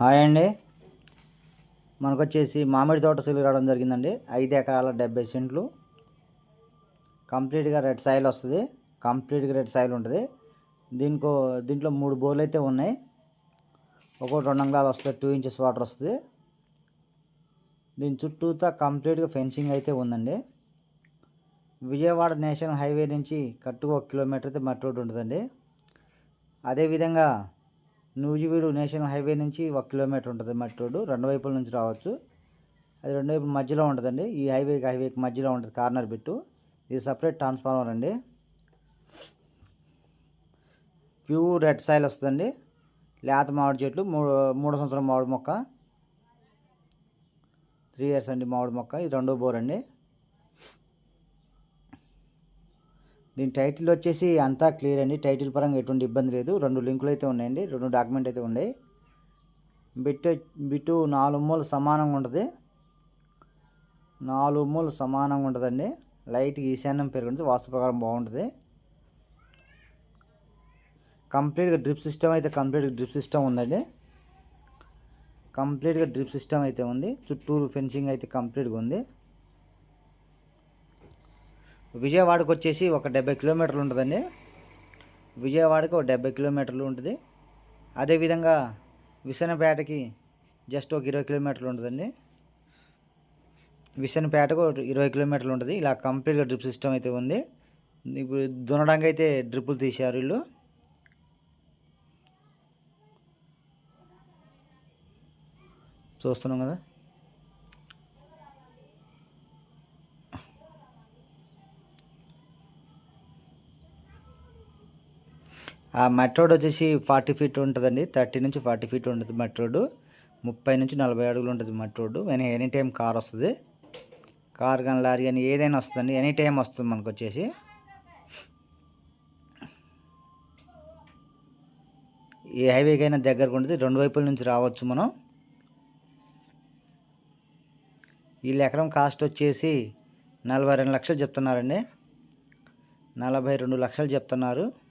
Hi అండి. మనకు వచ్చేసి మామిడి తోట సిలుగు రావడం జరిగిందండి. ఐదు ఎకరాల డెబ్బై సెంట్లు. కంప్లీట్గా రెడ్ సాయిల్ వస్తుంది. కంప్లీట్గా రెడ్ సాయిల్ ఉంటుంది. దీనికో దీంట్లో మూడు బోర్లు అయితే ఉన్నాయి. ఒక్కొక్కటి రెండు అంగళాలు వస్తుంది. టూ ఇంచెస్ వాటర్ వస్తుంది. దీని చుట్టూతా కంప్లీట్గా ఫెన్సింగ్ అయితే ఉందండి. విజయవాడ నేషనల్ హైవే నుంచి కట్టుగా ఒక కిలోమీటర్ అయితే మట్టి రోడ్డు ఉంటుందండి. అదేవిధంగా నూజివీడు నేషనల్ హైవే నుంచి ఒక కిలోమీటర్ ఉంటుంది మట్టి రోడ్డు. రెండు వైపుల నుంచి రావచ్చు. అది రెండు వైపుల మధ్యలో ఉంటుందండి. ఈ హైవేకి హైవేకి మధ్యలో ఉంటుంది కార్నర్ బిట్టు. ఇది సపరేట్ ట్రాన్స్ఫార్మర్ అండి. ప్యూర్ రెడ్ సాయిల్ వస్తుందండి. లేత మామిడి చెట్లు మూడు మూడు సంవత్సరం మామిడి మొక్క. త్రీ ఇయర్స్ అండి మామిడి మొక్క. ఇది రెండో బోర్ అండి. దీని టైటిల్ వచ్చేసి అంతా క్లియర్ అండి. టైటిల్ పరంగా ఎటువంటి ఇబ్బంది లేదు. రెండు లింకులు అయితే ఉన్నాయండి. రెండు డాక్యుమెంట్ అయితే ఉన్నాయి. బిట్ బిట్టు నాలుగు మూలు సమానంగా ఉంటుంది. నాలుగు మూలు సమానంగా ఉంటుందండి. లైట్ ఈశాన్యం పెరుగుతుంది. వాస్తు ప్రకారం బాగుంటుంది. కంప్లీట్గా డ్రిప్ సిస్టమ్ అయితే కంప్లీట్గా డ్రిప్ సిస్టమ్ ఉందండి. కంప్లీట్గా డ్రిప్ సిస్టమ్ అయితే ఉంది. చుట్టూరు ఫెన్సింగ్ అయితే కంప్లీట్గా ఉంది. విజయవాడకు వచ్చేసి ఒక డెబ్బై కిలోమీటర్లు ఉంటుందండి. విజయవాడకు ఒక డెబ్బై కిలోమీటర్లు ఉంటుంది. అదేవిధంగా విసనపేటకి జస్ట్ ఒక ఇరవై కిలోమీటర్లు ఉంటుందండి. విసనపేటకు ఒక ఇరవై కిలోమీటర్లు ఉంటుంది. ఇలా కంప్లీట్గా డ్రిప్ సిస్టమ్ అయితే ఉంది. ఇప్పుడు దున్నడానికి అయితే డ్రిప్పులు తీశారు వీళ్ళు. చూస్తున్నాం కదా. ఆ మట్టి రోడ్ వచ్చేసి ఫార్టీ ఫీట్ ఉంటుందండి. థర్టీ నుంచి ఫార్టీ ఫీట్ ఉంటుంది మట్టి రోడ్డు ముప్పై నుంచి నలభై అడుగులు ఉంటుంది మట్టి రోడ్డు ఎనీ టైం కార్ వస్తుంది. కార్ కానీ లారీ కానీ ఏదైనా వస్తుందండి. ఎనీ టైం వస్తుంది మనకు వచ్చేసి ఏ హైవేకైనా దగ్గరకు ఉంటుంది రెండు వైపుల నుంచి రావచ్చు మనం. వీళ్ళ ఎకరం కాస్ట్ వచ్చేసి నలభై రెండు లక్షలు చెప్తున్నారండి. నలభై రెండు లక్షలు చెప్తున్నారు.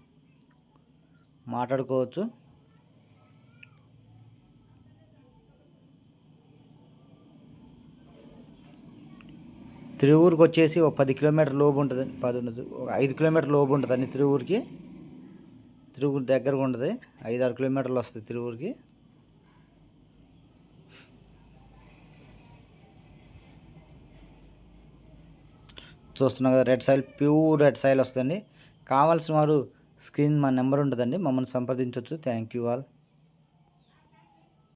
మాట్లాడుకోవచ్చు. తిరువూరుకి వచ్చేసి ఒక పది కిలోమీటర్ లోపు ఉంటుంది పది ఉండదు ఒక ఐదు కిలోమీటర్ లోపు ఉంటుంది అండి తిరువూరుకి. తిరువూరు దగ్గరగా ఉంటుంది ఐదు ఆరు కిలోమీటర్లు వస్తుంది తిరువూరుకి. చూస్తున్నాం కదా red soil pure red soil వస్తుంది కావాల్సిన వారు స్క్రీన్ మా నెంబర్ ఉంటుందండి. మమ్మల్ని సంప్రదించవచ్చు థ్యాంక్ యూ ఆల్